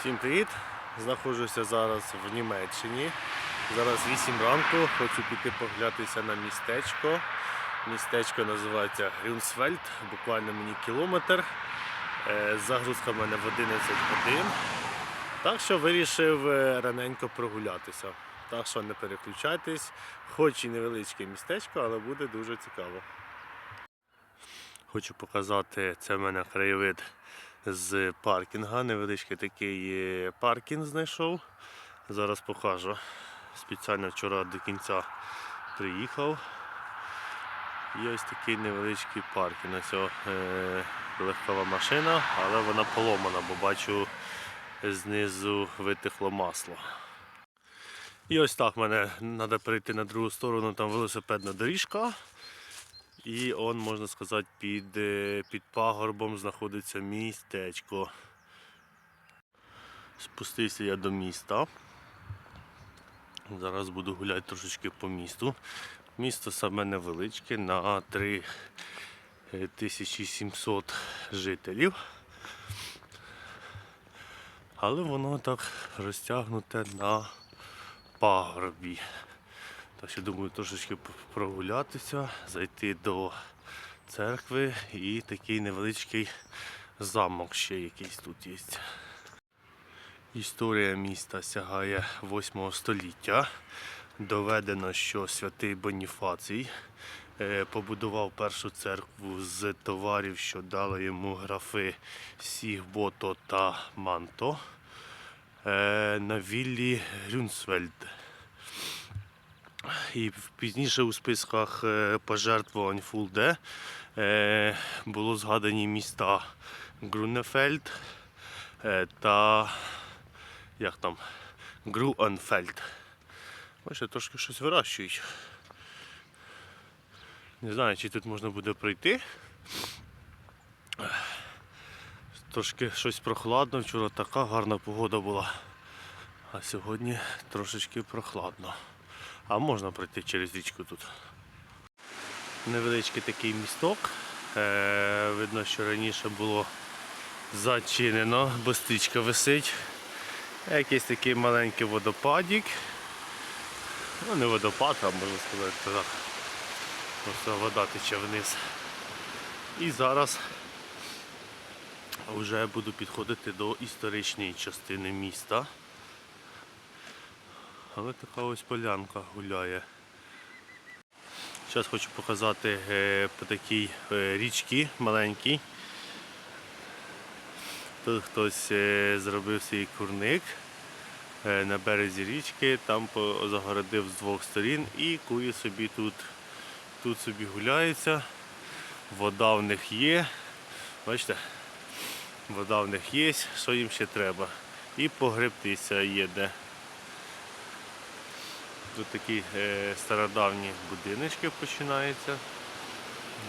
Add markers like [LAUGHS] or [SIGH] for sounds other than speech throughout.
Всім привіт! Знаходжуся зараз в Німеччині. Зараз 8 ранку, хочу піти поглядатися на містечко. Містечко називається Грюнсфельд, буквально мені кілометр. Е, Загрузка в мене в 11 годин. Так що вирішив е, раненько прогулятися. Так що не переключайтесь, хоч і невеличке містечко, але буде дуже цікаво. Хочу показати, це в мене краєвид з паркінга. Невеличкий такий е, паркінг знайшов. Зараз покажу. Спеціально вчора до кінця приїхав. І ось такий невеличкий паркінг. Ось о, е, легкова машина, але вона поломана, бо бачу знизу витекло масло. І ось так мене треба перейти на другу сторону, там велосипедна доріжка. І он, можна сказати, під, е, під пагорбом знаходиться містечко. Спустився я до міста. Зараз буду гуляти трошечки по місту. Місто саме невеличке на 3700 жителів. Але воно так розтягнуте на пагорбі. Так що думаю трошечки прогулятися, зайти до церкви і такий невеличкий замок ще якийсь тут є. Історія міста сягає 8 століття. Доведено, що святий Боніфацій е, побудував першу церкву з товарів, що дали йому графи Сігбото та Манто е, на віллі Грюнсвельд. І пізніше у списках е, пожертвувань Фулде е, було згадані міста Грунефельд е, та як там, Груанфельд. Бачите, трошки щось вирощують. Не знаю, чи тут можна буде пройти. Трошки щось прохладно, вчора така гарна погода була. А сьогодні трошечки прохладно. А можна пройти через річку тут. Невеличкий такий місток. Е, видно, що раніше було зачинено, бо стрічка висить. Якийсь такий маленький водопадик. Ну не водопад, а можна сказати так. Просто вода тече вниз. І зараз вже буду підходити до історичної частини міста. Але така ось полянка гуляє. Зараз хочу показати е, по такій е, річці маленькій. Тут хтось е, зробив свій курник на березі річки, там загородив з двох сторін і кує собі тут, тут собі гуляється. Вода в них є. Бачите? Вода в них є, що їм ще треба. І погребтися є де. Тут такі е, стародавні будиночки починаються.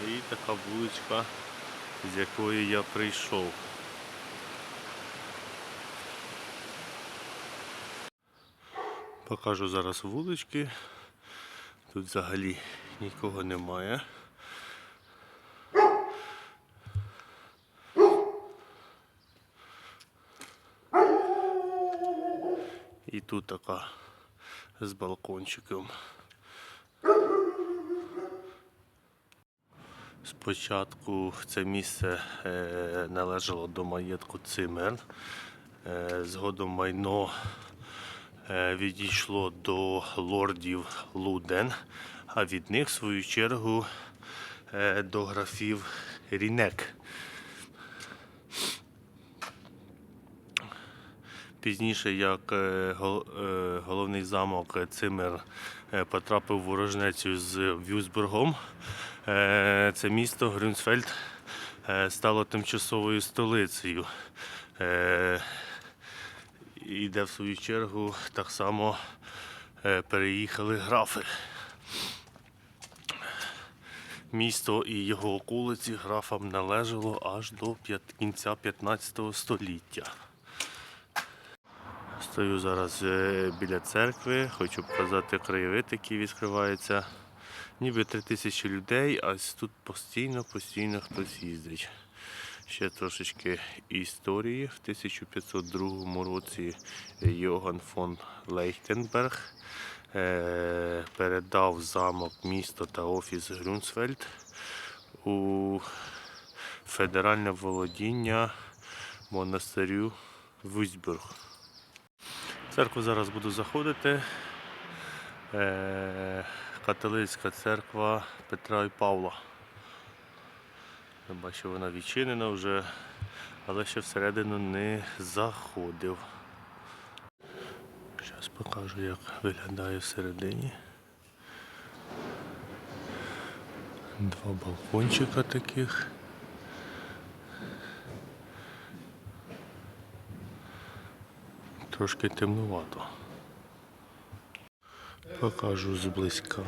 І така вуличка, з якої я прийшов. Покажу зараз вулички. Тут взагалі нікого немає. І тут така з балкончиком. Спочатку це місце е, належало до маєтку Цимер. Е, згодом майно е, відійшло до лордів Луден, а від них, в свою чергу, до графів Рінек. Пізніше, як е, е, головний замок Цимер е, потрапив в ворожнецю з Вюзбургом, це місто Грюнсфельд стало тимчасовою столицею. Е, І де в свою чергу так само переїхали графи. Місто і його околиці графам належало аж до кінця 15 століття. Стою зараз е, біля церкви, хочу показати краєвид, який відкривається. Ніби три тисячі людей, а тут постійно, постійно хтось їздить. Ще трошечки історії. В 1502 році Йоган фон Лейхтенберг е, передав замок, місто та офіс Грюнсфельд у федеральне володіння монастирю Вюзбюрг. Церкву зараз буду заходити. Е, католицька церква Петра і Павла. Я бачу, вона відчинена вже, але ще всередину не заходив. Зараз покажу, як виглядає всередині. Два балкончика таких. Трошки темнувато. Покажу зблизька.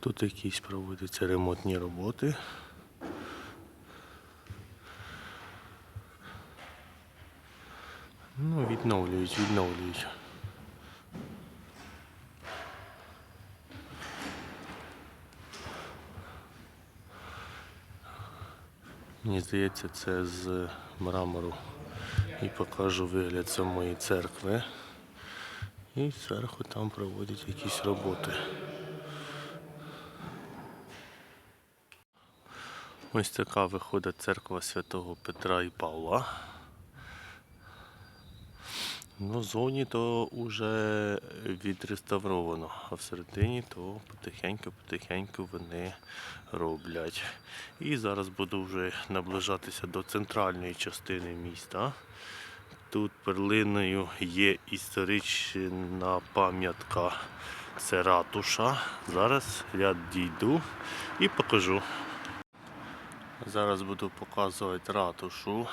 Тут якісь проводяться ремонтні роботи. Ну, відновлюють, відновлюють. Мені здається, це з мрамору. І покажу вигляд самої церкви. І зверху там проводять якісь роботи. Ось така виходить церква святого Петра і Павла. Ну, зовні то вже відреставровано, а всередині то потихеньку-потихеньку вони роблять. І зараз буду вже наближатися до центральної частини міста. Тут перлиною є історична пам'ятка це ратуша. Зараз я дійду і покажу. Зараз буду показувати ратушу.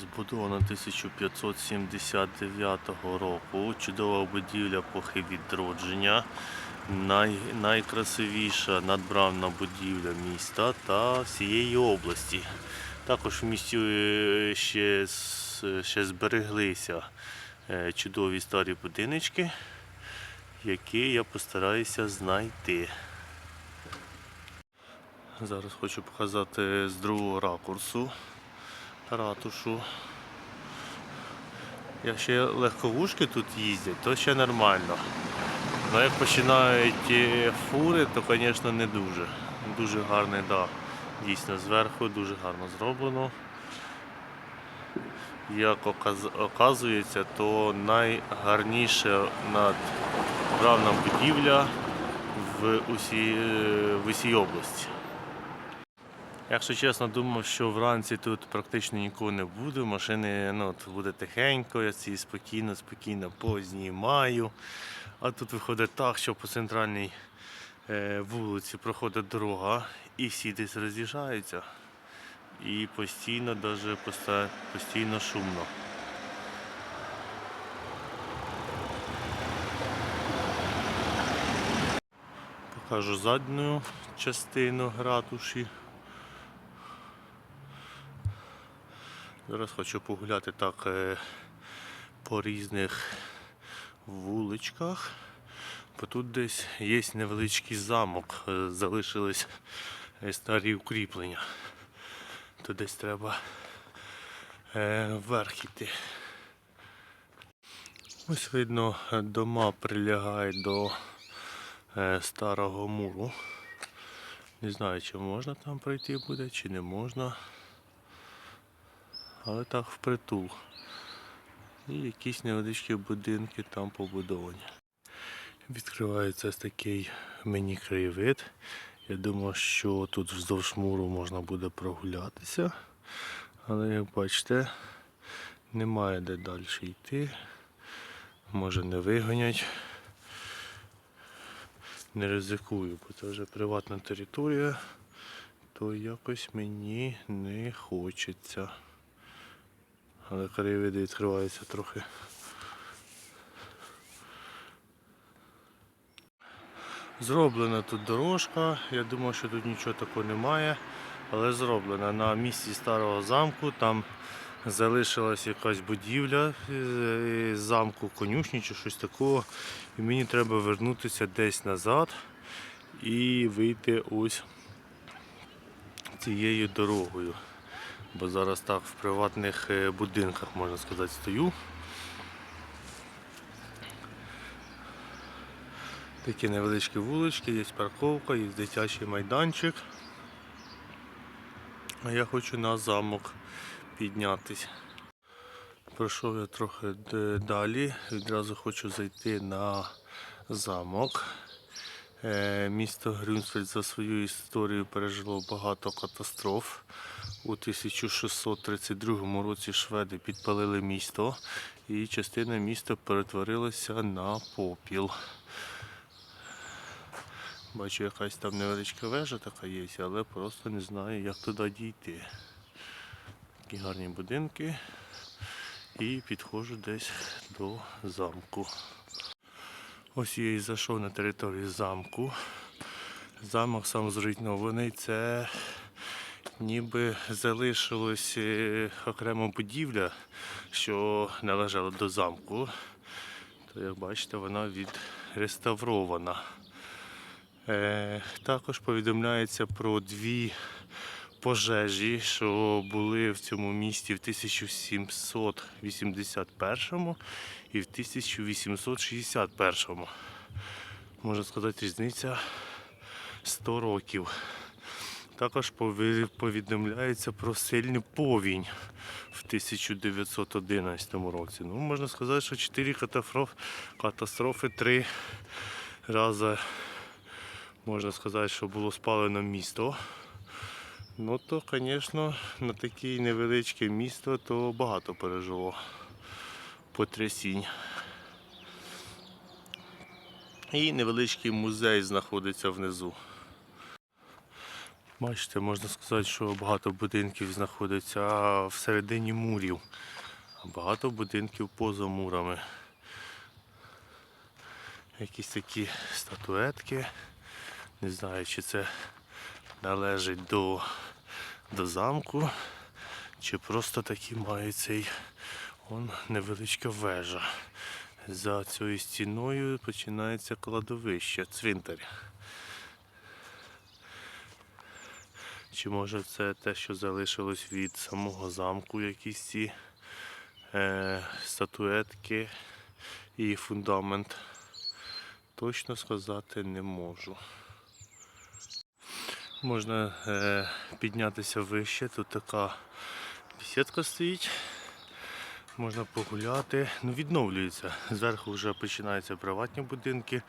Збудована 1579 року. Чудова будівля епохи відродження. Най, найкрасивіша надбравна будівля міста та всієї області. Також в місті е, ще, ще збереглися е, чудові старі будиночки, які я постараюся знайти. Зараз хочу показати з другого ракурсу ратушу. Якщо легковушки тут їздять, то ще нормально. Але як починають е, фури, то, звісно, не дуже. Дуже гарний, да. Дійсно, зверху дуже гарно зроблено. Як оказується, то найгарніша надправна будівля в усій, е, в усій області. Якщо чесно, думав, що вранці тут практично нікого не буде. Машини ну, буде тихенько, я ці спокійно, спокійно познімаю. А тут виходить так, що по центральній е, вулиці проходить дорога і всі десь роз'їжджаються. І постійно, даже постійно шумно. Покажу задню частину ратуші. Зараз хочу погуляти так е, по різних вуличках. Бо тут десь є невеличкий замок, е, залишились е, старі укріплення. То десь треба вверх іти. Ось видно, дома прилягають до старого муру. Не знаю, чи можна там пройти буде, чи не можна. Але так впритул. І якісь невеличкі будинки там побудовані. Відкривається ось такий міні-краєвид. Я думав, що тут вздовж муру можна буде прогулятися. Але як бачите, немає де далі йти. Може не вигонять. Не ризикую, бо це вже приватна територія, то якось мені не хочеться. Але краєвиди відкриваються трохи. Зроблена тут дорожка. Я думав, що тут нічого такого немає, але зроблена. На місці старого замку там залишилась якась будівля замку конюшні чи щось такого. І мені треба вернутися десь назад і вийти ось цією дорогою. Бо зараз так в приватних е, будинках, можна сказати, стою. Такі невеличкі вулички, є парковка, є дитячий майданчик. А я хочу на замок піднятись. Пройшов я трохи далі, відразу хочу зайти на замок. Е, Місто Грюнсфельд за свою історію пережило багато катастроф. У 1632 році шведи підпалили місто і частина міста перетворилася на попіл. Бачу, якась там невеличка вежа така є, але просто не знаю, як туди дійти. Такі гарні будинки. І підходжу десь до замку. Ось я і зайшов на територію замку. Замок сам зруйнований. Це ніби залишилась е, окрема будівля, що належала до замку. То, як бачите, вона відреставрована. Е, також повідомляється про дві пожежі, що були в цьому місті в 1781 і в 1861. Можна сказати, різниця 100 років. Також повідомляється про сильний повінь в 1911 році. Ну, можна сказати, що 4 катастрофи, 3 рази можна сказати, що було спалено місто. Ну то, звісно, на таке невеличке місто то багато пережило потрясінь. І невеличкий музей знаходиться внизу. Бачите, можна сказати, що багато будинків знаходиться всередині мурів, а багато будинків поза мурами. Якісь такі статуетки. Не знаю, чи це належить до, до замку, чи просто такі має цей он, невеличка вежа. За цією стіною починається кладовище, цвинтар. Чи може це те, що залишилось від самого замку, якісь ці е, статуетки і фундамент. Точно сказати не можу. Можна е, піднятися вище. Тут така бесідка стоїть. Можна погуляти. Ну, відновлюється. Зверху вже починаються приватні будинки.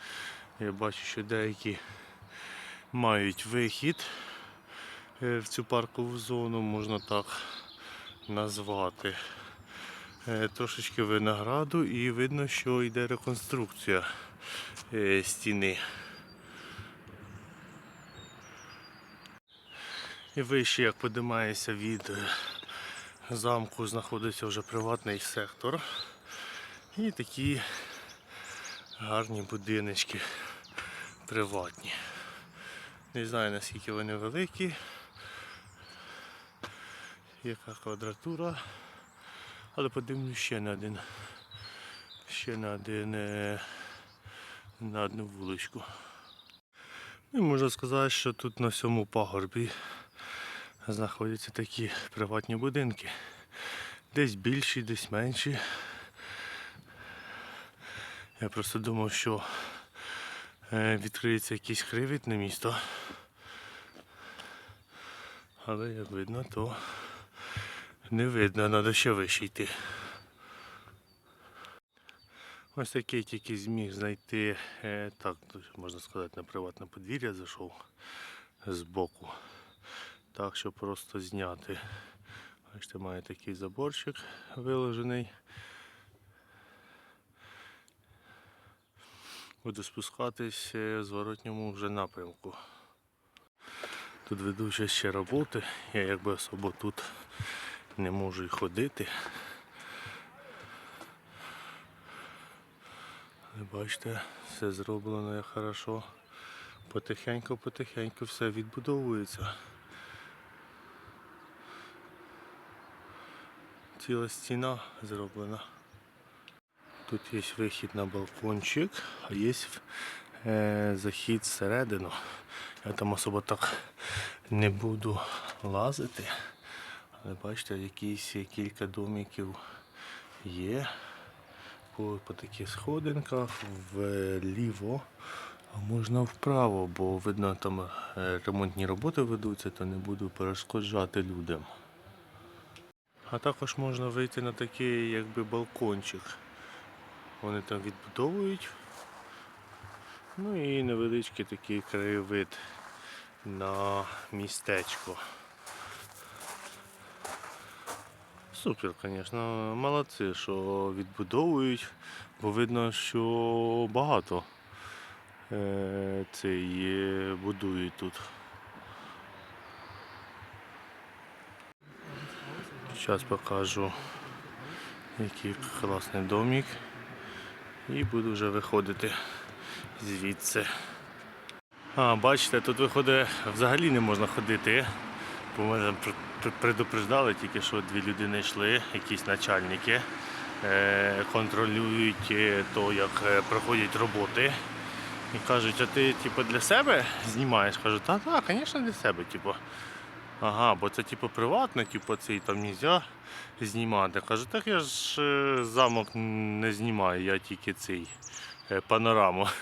Я бачу, що деякі мають вихід в цю паркову зону, можна так назвати. Е, Трошечки винограду і видно, що йде реконструкція е, стіни. І вище, як подимається від е, замку, знаходиться вже приватний сектор. І такі гарні будиночки приватні. Не знаю наскільки вони великі, яка квадратура, але подивлюсь ще на один, ще на один, е, на одну вуличку. І можна сказати, що тут на всьому пагорбі знаходяться такі приватні будинки. Десь більші, десь менші. Я просто думав, що е, відкриється якийсь кривітне місто. Але як видно, то не видно, треба ще вище йти. Ось такий тільки зміг знайти, е, так можна сказати, на приватне подвір'я зайшов з боку. Так, щоб просто зняти. Бачите, має такий заборчик виложений. Буду спускатись е, в зворотньому вже напрямку. Тут ведуться ще роботи. Я якби особо тут не можу й ходити. Бачите, все зроблено як хорошо. Потихеньку-потихеньку все відбудовується. Ціла стіна зроблена. Тут є вихід на балкончик, а є е, захід всередину. Я там особо так не буду лазити. Але бачите, якісь кілька домиків є по, по таких сходинках вліво, а можна вправо, бо видно там е, ремонтні роботи ведуться, то не буду перешкоджати людям. А також можна вийти на такий якби балкончик. Вони там відбудовують. Ну і невеличкий такий краєвид на містечко. Супер, звісно, молодці, що відбудовують, бо видно, що багато е, цей будують тут. Зараз покажу, який класний домик. І буду вже виходити звідси. А, бачите, тут виходить, взагалі не можна ходити. Бо мене пр- предупреждали, тільки що дві людини йшли, якісь начальники, е, контролюють е, то, як е, проходять роботи. І кажуть, а ти типу, для себе знімаєш? Кажу, так, так, звісно, для себе. Типу. Ага, бо це типу приватне, типу цей там нельзя знімати. Кажу, так я ж замок не знімаю, я тільки цей панораму. [LAUGHS]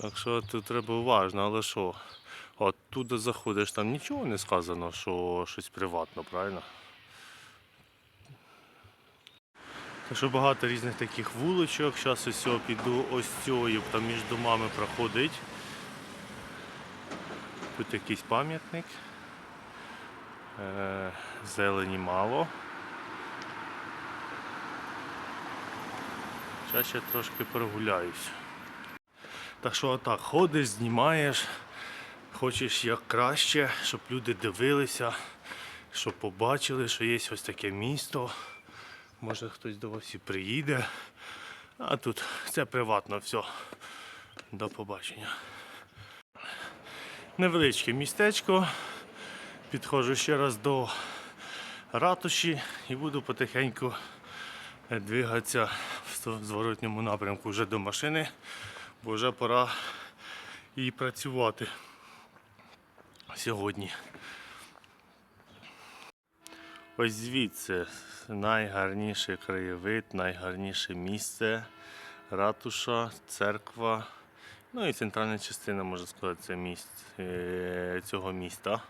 Так що тут треба уважно, але що? От туди заходиш, там нічого не сказано, що щось приватно, правильно? Так що багато різних таких вуличок. Зараз ось піду ось цією, там між домами проходить. Тут якийсь пам'ятник. Е, Зелені мало. Зараз ще трошки прогуляюсь. Так що отак, ходиш, знімаєш, хочеш як краще, щоб люди дивилися, щоб побачили, що є ось таке місто. Може хтось до вас і приїде. А тут це приватно все. До побачення. Невеличке містечко. Підходжу ще раз до ратуші і буду потихеньку двигатися в зворотньому напрямку вже до машини, бо вже пора і працювати сьогодні. Ось звідси найгарніший краєвид, найгарніше місце, ратуша, церква. Ну і центральна частина, можна сказати, місць, е, цього міста.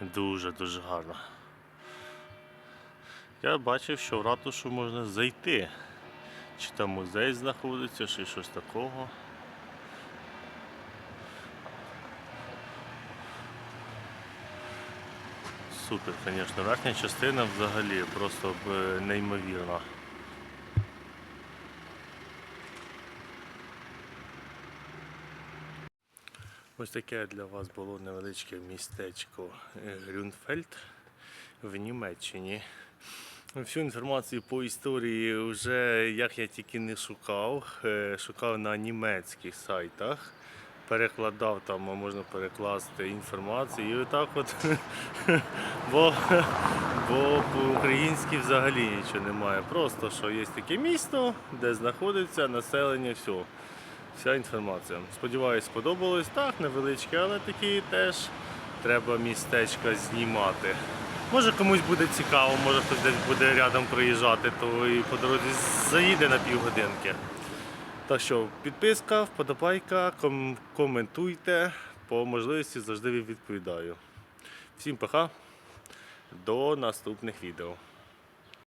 Дуже-дуже гарно. Я бачив, що в ратушу можна зайти. Чи там музей знаходиться, чи щось такого. Супер, звісно. Верхня частина взагалі просто б, неймовірна. Ось таке для вас було невеличке містечко е, Грюнфельд в Німеччині. Всю інформацію по історії вже як я тільки не шукав, е, шукав на німецьких сайтах, перекладав там, а можна перекласти інформацію. І отак от, [LAUGHS] бо, бо по-українськи взагалі нічого немає. Просто що є таке місто, де знаходиться населення, все. Вся інформація. Сподіваюсь, сподобалось. Так, невеличке, але такі теж треба містечка знімати. Може комусь буде цікаво, може хтось десь буде рядом проїжджати, то і по дорозі заїде на півгодинки. Так що, підписка, вподобайка, ком- коментуйте. По можливості завжди відповідаю. Всім пока. До наступних відео.